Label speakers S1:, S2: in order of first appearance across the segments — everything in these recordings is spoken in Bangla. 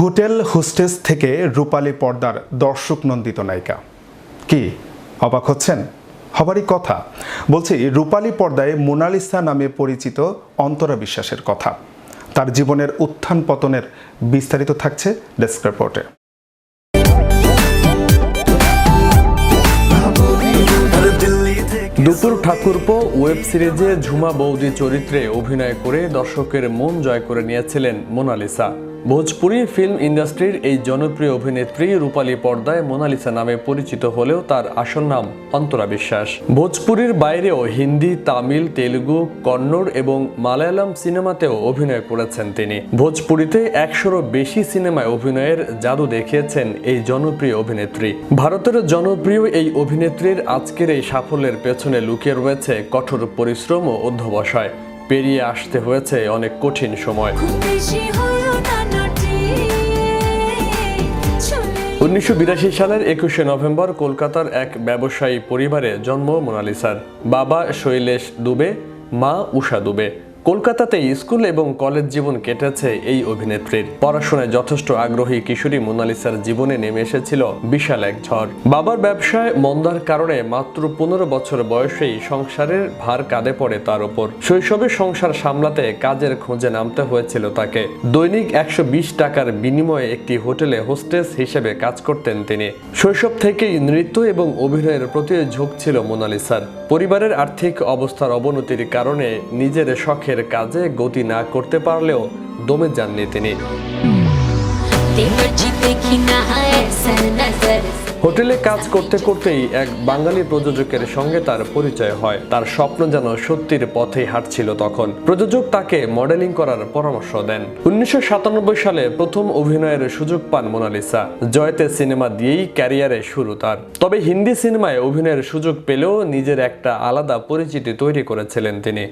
S1: হোটেল হোস্টেস থেকে রূপালী পর্দার দর্শক নন্দিত নায়িকা। কি, অবাক হচ্ছেন? হবারই কথা। বলছি, রূপালী পর্দায় মোনালিসা নামে পরিচিত অন্তরা বিশ্বাসের কথা। তার জীবনের উত্থান পতনের বিস্তারিত থাকছে ডেস্ক রিপোর্টে।
S2: দুপুর ঠাকুরপো ওয়েব সিরিজে ঝুমা বৌদি চরিত্রে অভিনয় করে দর্শকের মন জয় করে নিয়েছিলেন মোনালিসা। ভোজপুরি ফিল্ম ইন্ডাস্ট্রির এই জনপ্রিয় অভিনেত্রী রূপালী পর্দায় মোনালিসা নামে পরিচিত হলেও তার আসল নাম অন্তরা বিশ্বাস। ভোজপুরির বাইরেও হিন্দি, তামিল, তেলুগু, কন্নড় এবং মালায়ালাম সিনেমাতেও অভিনয় করেছেন তিনি। ভোজপুরিতে একশোরও বেশি সিনেমায় অভিনয়ের জাদু দেখিয়েছেন এই জনপ্রিয় অভিনেত্রী। ভারতের জনপ্রিয় এই অভিনেত্রীর আজকের এই সাফল্যের পেছনে লুকিয়ে রয়েছে কঠোর পরিশ্রম ও অধ্যবসায়। পেরিয়ে আসতে হয়েছে অনেক কঠিন সময়। উনিশশো সালের একুশে নভেম্বর কলকাতার এক ব্যবসায়ী পরিবারে জন্ম মোনালিসার। বাবা শৈলেশ দুবে, মা উষা দুবে। কলকাতাতে স্কুল এবং কলেজ জীবন কেটেছে এই অভিনেত্রীর। পড়াশোনায় যথেষ্ট আগ্রহী কিশোরী মোনালিসার জীবনে নেমে এসেছিল বিশাল এক ঝড়। বাবার ব্যবসায় মন্দার কারণে মাত্র পনেরো বছর বয়সেই সংসারের ভার কাঁধে পড়ে তার উপর শৈশবে সংসার সামলাতে কাজের খোঁজে নামতে হয়েছিল তাকে। দৈনিক একশো বিশ টাকার বিনিময়ে একটি হোটেলে হোস্টেস হিসেবে কাজ করতেন তিনি। শৈশব থেকেই নৃত্য এবং অভিনয়ের প্রতি ঝোঁক ছিল মোনালিসার। পরিবারের আর্থিক অবস্থার অবনতির কারণে নিজের শখের কাজে গতি না করতে পারলেও দমে যাননি তিনি। হোটেলে কাজ করতে করতেই এক বাঙালি প্রযোজকের সঙ্গে তার পরিচয় হয়। তার স্বপ্ন যেন সত্যির পথে হাঁটছিল তখন। প্রযোজক তাকে মডেলিং করার পরামর্শ দেন। উনিশশো সাতানব্বই সালে প্রথম অভিনয়ের সুযোগ পান মোনালিসা। জয়তে সিনেমা দিয়েই ক্যারিয়ারে শুরু তার। তবে হিন্দি সিনেমায় অভিনয়ের সুযোগ পেলেও নিজের একটা আলাদা পরিচিতি তৈরি করেছিলেন তিনি।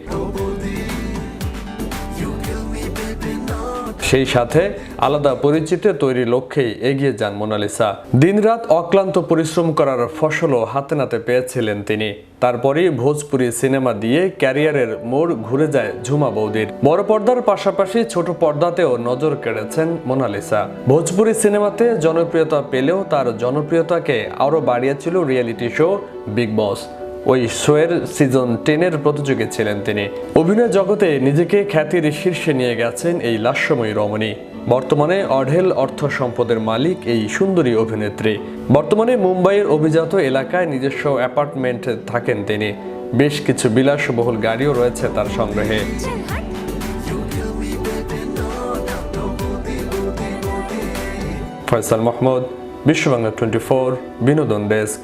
S2: সেই সাথে আলাদা পরিচিতি তৈরির লক্ষ্যেই এগিয়ে যান মোনালিসা। দিনরাত অক্লান্ত পরিশ্রম করার ফসলও হাতে নাতে পেয়েছিলেন তিনি। তারপরেই ভোজপুরি সিনেমা দিয়ে ক্যারিয়ারের মোড় ঘুরে যায় ঝুমা বৌদির। বড় পর্দার পাশাপাশি ছোট পর্দাতেও নজর কেড়েছেন মোনালিসা। ভোজপুরি সিনেমাতে জনপ্রিয়তা পেলেও তার জনপ্রিয়তাকে আরও বাড়িয়েছিল রিয়েলিটি শো বিগ বস। ওই শোয়ের সিজন টেনের প্রতিযোগী ছিলেন তিনি। অভিনয় জগতে নিজেকে খ্যাতির শীর্ষে নিয়ে গেছেন এই লাস্যময়ী রমণী। বর্তমানে অঢেল অর্থ সম্পদের মালিক এই সুন্দরী অভিনেত্রী। বর্তমানে মুম্বাইয়ের অভিজাত এলাকায় নিজস্ব অ্যাপার্টমেন্টে থাকেন তিনি। বেশ কিছু বিলাসবহুল গাড়িও রয়েছে তার সংগ্রহে। ফয়সাল মাহমুদ, বিশ্ববাংলা টোয়েন্টি ফোর বিনোদন ডেস্ক।